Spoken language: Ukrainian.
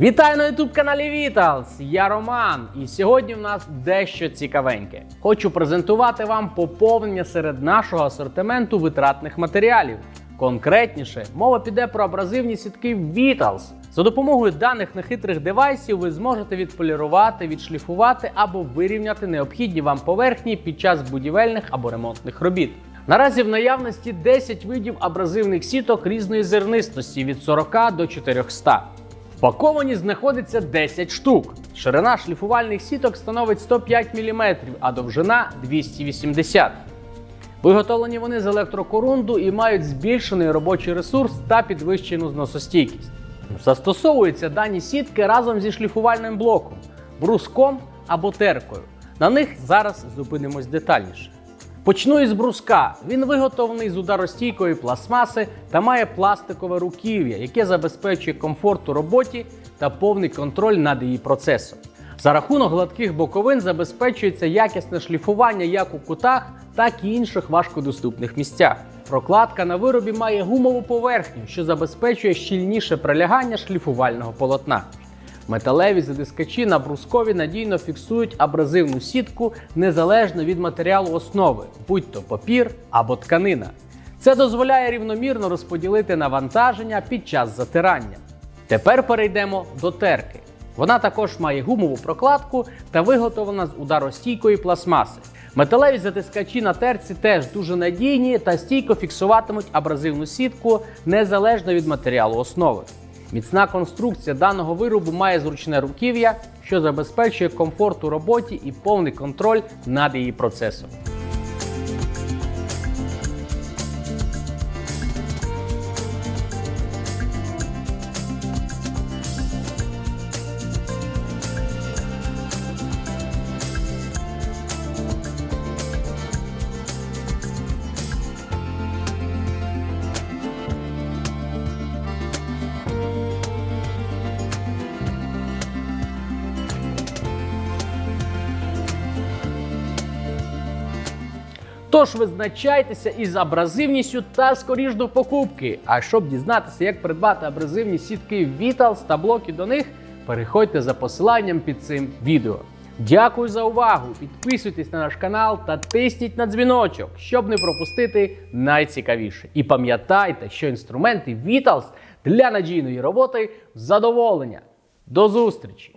Вітаю на youtube каналі Vitals! Я Роман, і сьогодні в нас дещо цікавеньке. Хочу презентувати вам поповнення серед нашого асортименту витратних матеріалів. Конкретніше, мова піде про абразивні сітки Vitals. За допомогою даних нехитрих девайсів ви зможете відполірувати, відшліфувати або вирівняти необхідні вам поверхні під час будівельних або ремонтних робіт. Наразі в наявності 10 видів абразивних сіток різної зернистості від 40 до 400. Впаковані знаходиться 10 штук. Ширина шліфувальних сіток становить 105 мм, а довжина 280 Виготовлені вони з електрокорунду і мають збільшений робочий ресурс та підвищену зносостійкість. Застосовуються дані сітки разом зі шліфувальним блоком, бруском або теркою. На них зараз зупинимось детальніше. Почну із бруска. Він виготовлений з ударостійкої пластмаси та має пластикове руків'я, яке забезпечує комфорт у роботі та повний контроль над її процесом. За рахунок гладких боковин забезпечується якісне шліфування як у кутах, так і інших важкодоступних місцях. Прокладка на виробі має гумову поверхню, що забезпечує щільніше прилягання шліфувального полотна. Металеві затискачі на брускові надійно фіксують абразивну сітку незалежно від матеріалу основи, будь то папір або тканина. Це дозволяє рівномірно розподілити навантаження під час затирання. Тепер перейдемо до терки. Вона також має гумову прокладку та виготовлена з ударостійкої пластмаси. Металеві затискачі на терці теж дуже надійні та стійко фіксуватимуть абразивну сітку незалежно від матеріалу основи. Міцна конструкція даного виробу має зручне руків'я, що забезпечує комфорт у роботі і повний контроль над її процесом. Тож визначайтеся із абразивністю та скоріш до покупки. А щоб дізнатися, як придбати абразивні сітки Vitals та блоки до них, переходьте за посиланням під цим відео. Дякую за увагу! Підписуйтесь на наш канал та тисніть на дзвіночок, щоб не пропустити найцікавіше. І пам'ятайте, що інструменти Vitals для надійної роботи задоволення. До зустрічі!